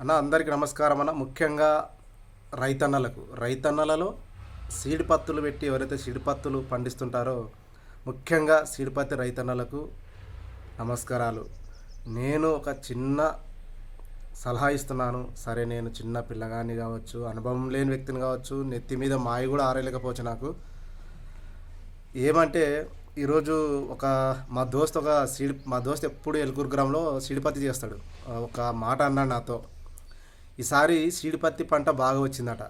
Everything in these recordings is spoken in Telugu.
అన్న అందరికీ నమస్కారం అన్న. ముఖ్యంగా రైతన్నలకు. రైతన్నలలో సీడిపత్తులు పెట్టి ఎవరైతే సీడిపత్తులు పండిస్తుంటారో ముఖ్యంగా సీడిపత్తి రైతన్నలకు నమస్కారాలు. నేను ఒక చిన్న సలహా ఇస్తున్నాను. సరే నేను చిన్న పిల్లగాన్ని కావచ్చు అనుభవం లేని వ్యక్తిని కావచ్చు నెత్తి మీద మాయ కూడా ఆరేయలేకపోవచ్చు నాకు. ఏమంటే ఈరోజు ఒక మా దోస్త్ ఒక సీడి మా దోస్త్ ఎప్పుడు ఎలుగురు గ్రామంలో సీడిపత్తి చేస్తాడు. ఒక మాట అన్నాడు నాతో. ఈసారి సీడిపత్తి పంట బాగా వచ్చిందట.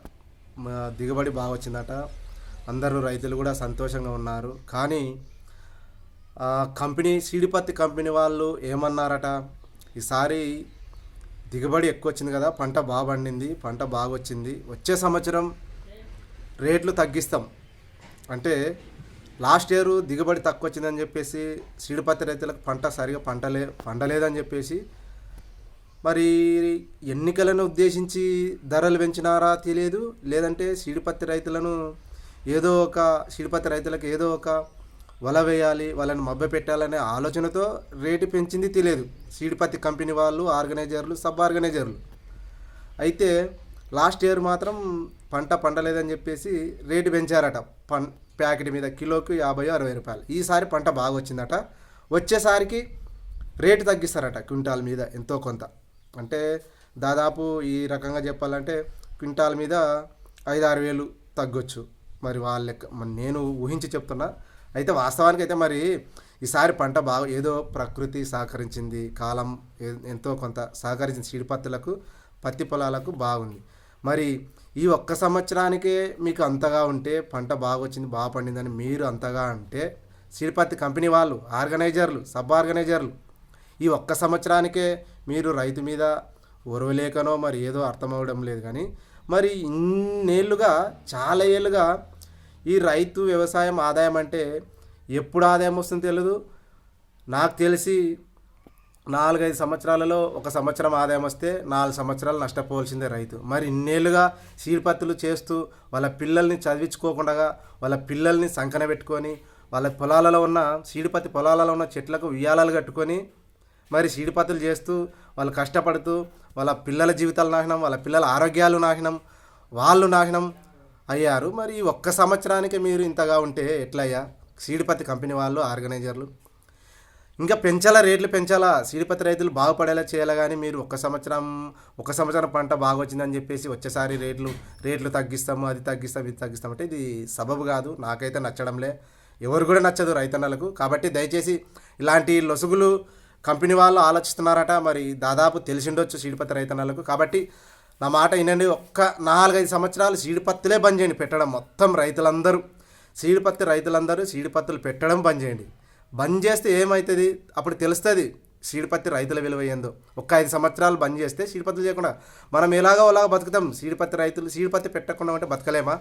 దిగుబడి బాగా వచ్చిందట. అందరూ రైతులు కూడా సంతోషంగా ఉన్నారు. కానీ కంపెనీ సీడిపత్తి కంపెనీ వాళ్ళు ఏమన్నారట? ఈసారి దిగుబడి ఎక్కువ వచ్చింది కదా పంట బాగా పండింది పంట బాగా వచ్చింది. వచ్చే సంవత్సరం రేట్లు తగ్గిస్తాం. అంటే లాస్ట్ ఇయర్ దిగుబడి తక్కువ వచ్చిందని చెప్పేసి సీడిపత్తి రైతులకు పంట సరిగా పంటలే పండలేదని చెప్పేసి మరి ఎన్నికలను ఉద్దేశించి ధరలు పెంచినారా తెలియదు. లేదంటే సీడిపత్తి రైతులను ఏదో ఒక సీడిపత్తి రైతులకు ఏదో ఒక వల వేయాలి వాళ్ళని మబ్బ పెట్టాలనే ఆలోచనతో రేటు పెంచింది తెలియదు. సీడిపత్తి కంపెనీ వాళ్ళు ఆర్గనైజర్లు సబ్ ఆర్గనైజర్లు. అయితే లాస్ట్ ఇయర్ మాత్రం పంట పండలేదని చెప్పేసి రేటు పెంచారట. పన్ ప్యాకెట్ మీద కిలోకి యాభై అరవై రూపాయలు. ఈసారి పంట బాగా వచ్చిందట వచ్చేసారికి రేటు తగ్గిస్తారట క్వింటాల్ మీద ఎంతో కొంత. అంటే దాదాపు ఈ రకంగా చెప్పాలంటే క్వింటాల్ మీద ఐదు ఆరు వేలు తగ్గొచ్చు. మరి వాళ్ళ లెక్క నేను ఊహించి చెప్తున్నా. అయితే వాస్తవానికి అయితే మరి ఈసారి పంట బాగా ఏదో ప్రకృతి సహకరించింది కాలం ఎంతో కొంత సహకరించింది సీడిపత్తులకు పత్తి పొలాలకు బాగుంది. మరి ఈ ఒక్క సంవత్సరానికే మీకు అంతగా ఉంటే పంట బాగా వచ్చింది బాగా పండిందని మీరు అంతగా అంటే సీడిపత్తి కంపెనీ వాళ్ళు ఆర్గనైజర్లు సబ్ ఆర్గనైజర్లు ఈ ఒక్క సంవత్సరానికే మీరు రైతు మీద ఒరవలేకనో మరి ఏదో అర్థమవడం లేదు కానీ మరి ఇన్నేళ్ళుగా చాలా ఏళ్ళుగా ఈ రైతు వ్యవసాయం ఆదాయం అంటే ఎప్పుడు ఆదాయం వస్తుందో తెలియదు నాకు తెలిసి నాలుగైదు సంవత్సరాలలో ఒక సంవత్సరం ఆదాయం వస్తే నాలుగు సంవత్సరాలు నష్టపోవాల్సిందే రైతు. మరి ఇన్నేళ్ళుగా సీడ్పత్తులు చేస్తూ వాళ్ళ పిల్లల్ని చదివించుకోకుండా వాళ్ళ పిల్లల్ని సంకన పెట్టుకొని వాళ్ళ పొలాలలో ఉన్న సీడిపత్తి పొలాలలో ఉన్న చెట్లకు ఉయ్యాలలు కట్టుకొని మరి సీడిపత్తులు చేస్తూ వాళ్ళు కష్టపడుతూ వాళ్ళ పిల్లల జీవితాలు నాశనం వాళ్ళ పిల్లల ఆరోగ్యాలు నాశనం వాళ్ళు నాశనం అయ్యారు. మరి ఒక్క సంవత్సరానికి మీరు ఇంతగా ఉంటే ఎట్లయ్యా? సీడిపత్తి కంపెనీ వాళ్ళు ఆర్గనైజర్లు. ఇంకా పెంచాలా రేట్లు పెంచాలా? సీడిపత్తి రైతులు బాగుపడేలా చేయాలా కానీ మీరు ఒక సంవత్సరం ఒక సంవత్సరం పంట బాగా వచ్చిందని చెప్పేసి వచ్చేసారి రేట్లు రేట్లు తగ్గిస్తాము అది తగ్గిస్తాం ఇది తగ్గిస్తాం అంటే ఇది సబబు కాదు. నాకైతే నచ్చడంలే. ఎవరు కూడా నచ్చదు రైతన్నలకు. కాబట్టి దయచేసి ఇలాంటి లొసుగులు కంపెనీ వాళ్ళు ఆలోచిస్తున్నారట మరి దాదాపు తెలిసిండొచ్చు సీడిపత్తి రైతన్నలకు. కాబట్టి నా మాట వినండి ఒక్క నాలుగైదు సంవత్సరాలు సీడిపత్తులే బంద్ చేయండి పెట్టడం మొత్తం రైతులందరూ. సీడిపత్తి రైతులందరూ సీడిపత్తులు పెట్టడం బంద్ చేయండి. బంద్ చేస్తే ఏమవుతుంది అప్పుడు తెలుస్తుంది సీడిపత్తి రైతుల విలువ ఏందో. ఒక్క ఐదు సంవత్సరాలు బంద్ చేస్తే సీడిపత్తులు చేయకుండా మనం ఎలాగో అలాగ బతుకుతాం. సీడిపత్తి రైతులు సీడిపత్తి పెట్టకుండా ఉంటే బతకలేమా?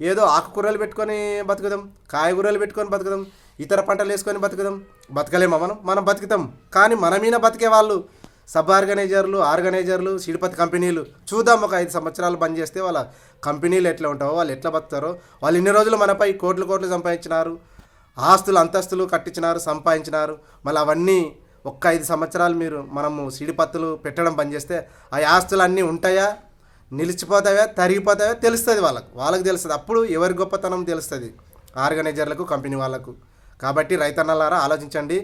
ఏదో ఆకుకూరలు పెట్టుకొని బతుకుదాం కాయగూరలు పెట్టుకొని బతుకుదాం ఇతర పంటలు వేసుకొని బతుకుదాం. బతకలేమా మనం? మనం బతుకుతాం. కానీ మన మీద బతికే వాళ్ళు సబ్ ఆర్గనైజర్లు ఆర్గనైజర్లు సిడిపతి కంపెనీలు చూద్దాం ఒక ఐదు సంవత్సరాలు బంద్ చేస్తే వాళ్ళ కంపెనీలు ఎట్లా ఉంటావో వాళ్ళు ఎట్లా బతుకుతారో వాళ్ళు ఇన్ని రోజులు మనపై కోట్లు కోట్లు సంపాదించినారు ఆస్తులు అంతస్తులు కట్టించినారు సంపాదించినారు. మళ్ళీ అవన్నీ ఒక్క ఐదు సంవత్సరాలు మీరు మనము సిడిపత్తులు పెట్టడం బంద్ చేస్తే ఆ ఆస్తులు అన్నీ ఉంటాయా? నిలిచిపోతాయా తరిగిపోతాయా తెలుస్తుంది వాళ్ళకు. వాళ్ళకి తెలుస్తుంది. అప్పుడు ఎవరి గొప్పతనం తెలుస్తుంది? ఆర్గనైజర్లకు కంపెనీ వాళ్ళకు. కాబట్టి రైతన్నలారా ఆలోచించండి.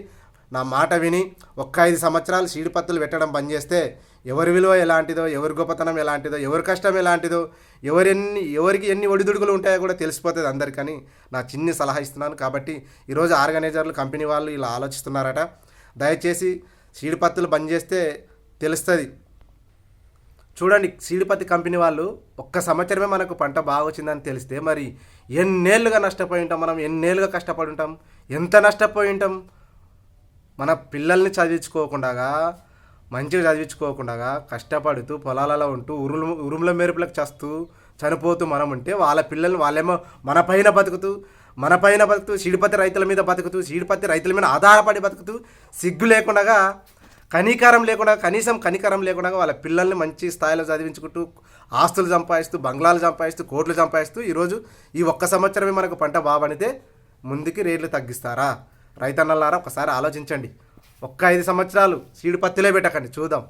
నా మాట విని ఒక్క ఐదు సంవత్సరాలు సీడిపత్తులు పెట్టడం బంద్ చేస్తే ఎవరి విలువ ఎలాంటిదో ఎవరి గొప్పతనం ఎలాంటిదో ఎవరి కష్టం ఎలాంటిదో ఎవరెన్ని ఎవరికి ఎన్ని ఒడిదుడుకులు ఉంటాయో కూడా తెలిసిపోతుంది అందరికని నా చిన్ని సలహా ఇస్తున్నాను. కాబట్టి ఈరోజు ఆర్గనైజర్లు కంపెనీ వాళ్ళు ఇలా ఆలోచిస్తున్నారట. దయచేసి సీడిపత్తులు బంద్ చేస్తే తెలుస్తుంది. చూడండి సీడిపతి కంపెనీ వాళ్ళు ఒక్క సంవత్సరమే మనకు పంట బాగా వచ్చిందని తెలిస్తే మరి ఎన్నేళ్ళుగా నష్టపోయి ఉంటాం మనం? ఎన్నేళ్ళుగా కష్టపడి ఉంటాం? ఎంత నష్టపోయి ఉంటాం? మన పిల్లల్ని చదివించుకోకుండా మంచిగా చదివించుకోకుండా కష్టపడుతూ పొలాలలో ఉంటూ ఉరులు ఉరుముల మెరుపులకు చస్తూ చనిపోతూ మనం ఉంటే వాళ్ళ పిల్లల్ని వాళ్ళేమో మన పైన బతుకుతూ మన పైన బతుకుతూ సీడిపత్తి రైతుల మీద బతుకుతూ సీడిపత్తి రైతుల మీద ఆధారపడి బతుకుతూ సిగ్గు లేకుండా కనికరం లేకుండా కనీసం కనికరం లేకుండా వాళ్ళ పిల్లల్ని మంచి స్థాయిలో చదివించుకుంటూ ఆస్తులు సంపాదిస్తూ బంగ్లాలు సంపాదిస్తూ కోట్లు సంపాదిస్తూ ఈరోజు ఈ ఒక్క సంవత్సరమే మనకు పంట బాబనితే ముందుకి రేట్లు తగ్గిస్తారా? రైతన్నలారా ఒకసారి ఆలోచించండి. ఒక్క ఐదు సంవత్సరాలు సీడు పత్తిలే పెట్టకండి చూద్దాం.